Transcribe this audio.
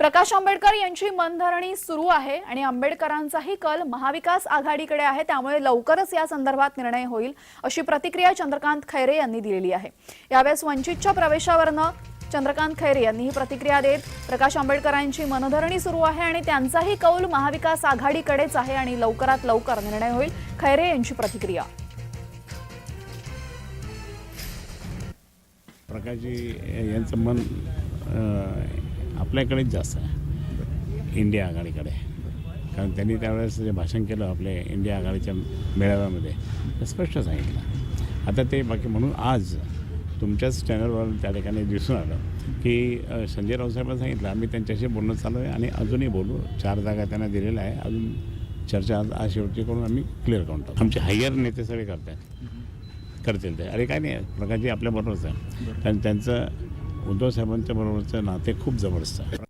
प्रकाश आंबेडकर यांची मनधरणी सुरू आहे आणि आंबेडकरांचाही कल महाविकास आघाडीकडे आहे. त्यामुळे लवकरच या संदर्भात निर्णय होईल अशी प्रतिक्रिया चंद्रकांत खैरे यांनी दिलेली आहे. यावेळेस वंचितच्या प्रवेशावरनं चंद्रकांत खैरे यांनी ही प्रतिक्रिया देत प्रकाश आंबेडकरांची मनधरणी सुरू आहे आणि त्यांचाही कौल महाविकास आघाडीकडेच आहे आणि लवकरात लवकर निर्णय होईल. खैरे यांची प्रतिक्रिया. प्रकाशजी यांचं मन आपल्याकडेच जास्त आहे. इंडिया आघाडीकडे. कारण त्यांनी त्यावेळेस जे भाषण केलं आपले इंडिया आघाडीच्या मेळाव्यामध्ये ते स्पष्ट सांगितलं. आता ते बाकी म्हणून आज तुमच्याच चॅनलवर त्या ठिकाणी दिसून आलं की संजय रावसाहेबांनी सांगितलं आम्ही त्यांच्याशी बोलणं चालू आहे आणि अजूनही बोलू. चार जागा त्यांना दिलेल्या आहे. अजून चर्चा आज आज शेवटची करून आम्ही क्लिअर करून टाकू. आमचे हायर नेते सगळे करतात करतील ते. अरे काय नाही प्रकाशजी आपल्याबरोबरच आहे. कारण त्यांचं उद्धव साहेबांच्या बरोबरचं नाते खूप जबरदस्त आहे.